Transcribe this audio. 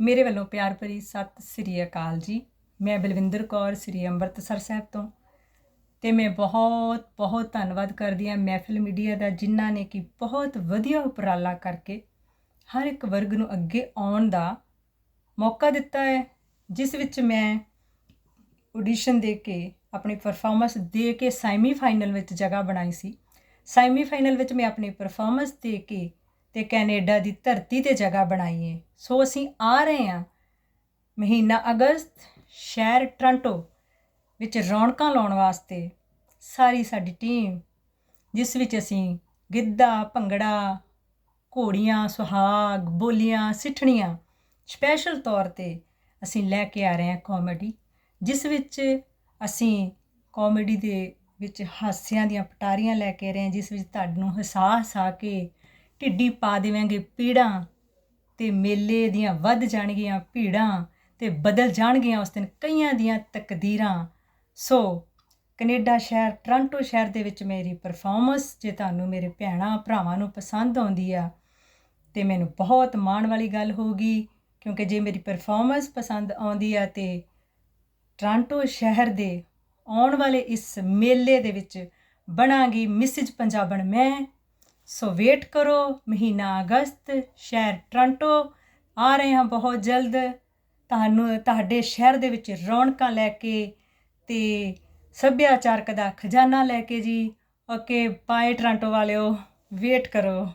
ਮੇਰੇ ਵੱਲੋਂ ਪਿਆਰ ਭਰੀ ਸਤਿ ਸ੍ਰੀ ਅਕਾਲ ਜੀ। ਮੈਂ ਬਲਵਿੰਦਰ ਕੌਰ, ਸ੍ਰੀ ਅੰਮ੍ਰਿਤਸਰ ਸਾਹਿਬ ਤੋਂ। ਤੇ ਮੈਂ ਬਹੁਤ ਬਹੁਤ ਧੰਨਵਾਦ ਕਰਦੀ ਹਾਂ ਮਹਿਫਿਲ ਮੀਡੀਆ ਦਾ, ਜਿਨ੍ਹਾਂ ਨੇ ਕਿ ਬਹੁਤ ਵਧੀਆ ਉਪਰਾਲਾ ਕਰਕੇ ਹਰ ਇੱਕ ਵਰਗ ਨੂੰ ਅੱਗੇ ਆਉਣ ਦਾ ਮੌਕਾ ਦਿੱਤਾ ਹੈ, ਜਿਸ ਵਿੱਚ ਮੈਂ ਆਡੀਸ਼ਨ ਦੇ ਕੇ, ਆਪਣੀ ਪਰਫਾਰਮੈਂਸ ਦੇ ਕੇ ਸੈਮੀ ਫਾਈਨਲ ਵਿੱਚ ਜਗ੍ਹਾ ਬਣਾਈ ਸੀ। ਸੈਮੀ ਫਾਈਨਲ ਵਿੱਚ ਮੈਂ ਆਪਣੀ ਪਰਫਾਰਮੈਂਸ ਦੇ ਕੇ ਤੇ ਕੈਨੇਡਾ ਦੀ ਧਰਤੀ ਤੇ ਜਗ੍ਹਾ ਬਣਾਈਏ। ਸੋ ਅਸੀਂ ਆ ਰਹੇ ਹਾਂ ਮਹੀਨਾ ਅਗਸਤ, ਸ਼ਹਿਰ ਟ੍ਰਾਂਟੋ ਵਿੱਚ ਰੌਣਕਾਂ ਲਾਉਣ ਵਾਸਤੇ। ਸਾਰੀ ਸਾਡੀ ਟੀਮ, ਜਿਸ ਵਿੱਚ ਅਸੀਂ ਗਿੱਧਾ, ਭੰਗੜਾ, ਘੋੜੀਆਂ, ਸੁਹਾਗ, ਬੋਲੀਆਂ, ਸਿੱਠਣੀਆਂ, ਸਪੈਸ਼ਲ ਤੌਰ ਤੇ ਅਸੀਂ ਲੈ ਕੇ ਆ ਰਹੇ ਹਾਂ ਕਾਮੇਡੀ, ਜਿਸ ਵਿੱਚ ਅਸੀਂ ਕਾਮੇਡੀ ਦੇ ਵਿੱਚ ਹਾਸਿਆਂ ਦੀਆਂ ਪਟਾਰੀਆਂ ਲੈ ਕੇ ਰਹੇ ਹਾਂ, ਜਿਸ ਵਿੱਚ ਤੁਹਾਨੂੰ ਹਸਾ ਹਸਾ ਕੇ ਢਿੱਡੀ ਪਾ ਦੇਵਾਂਗੇ ਪੀੜਾਂ ਤੇ ਮੇਲੇ ਦੀਆਂ ਵੱਧ ਜਾਣਗੀਆਂ ਭੀੜਾਂ ਤੇ ਬਦਲ ਜਾਣਗੀਆਂ ਉਸ ਦਿਨ ਕਈਆਂ ਦੀਆਂ ਤਕਦੀਰਾਂ। ਸੋ ਕੈਨੇਡਾ ਸ਼ਹਿਰ, ਟ੍ਰਾਂਟੋ ਸ਼ਹਿਰ ਦੇ ਵਿੱਚ ਮੇਰੀ ਪਰਫਾਰਮੈਂਸ ਜੇ ਤੁਹਾਨੂੰ ਮੇਰੇ ਭੈਣਾਂ ਭਰਾਵਾਂ ਨੂੰ ਪਸੰਦ ਆਉਂਦੀ ਆ, ਤੇ ਮੈਨੂੰ ਬਹੁਤ ਮਾਣ ਵਾਲੀ ਗੱਲ ਹੋਊਗੀ, ਕਿਉਂਕਿ ਜੇ ਮੇਰੀ ਪਰਫਾਰਮੈਂਸ ਪਸੰਦ ਆਉਂਦੀ ਆ ਤੇ ਟ੍ਰਾਂਟੋ ਸ਼ਹਿਰ ਦੇ ਆਉਣ ਵਾਲੇ ਇਸ ਮੇਲੇ ਦੇ ਵਿੱਚ ਬਣਾਂਗੀ ਮਿਸਿਜ ਪੰਜਾਬਣ ਮੈਂ ਸੋ ਵੇਟ ਕਰੋ, ਮਹੀਨਾ ਅਗਸਤ, ਸ਼ਹਿਰ ਟ੍ਰਾਂਟੋ, ਆ ਰਹੇ ਹਾਂ ਬਹੁਤ ਜਲਦ। ਤੁਹਾਨੂੰ, ਤੁਹਾਡੇ ਸ਼ਹਿਰ ਦੇ ਵਿੱਚ ਰੌਣਕਾਂ ਲੈ ਕੇ ਤੇ ਸੱਭਿਆਚਾਰਕ ਦਾ ਖਜ਼ਾਨਾ ਲੈ ਕੇ ਜੀ। ਓਕੇ, ਬਾਏ ਟ੍ਰਾਂਟੋ ਵਾਲਿਓ, ਵੇਟ ਕਰੋ।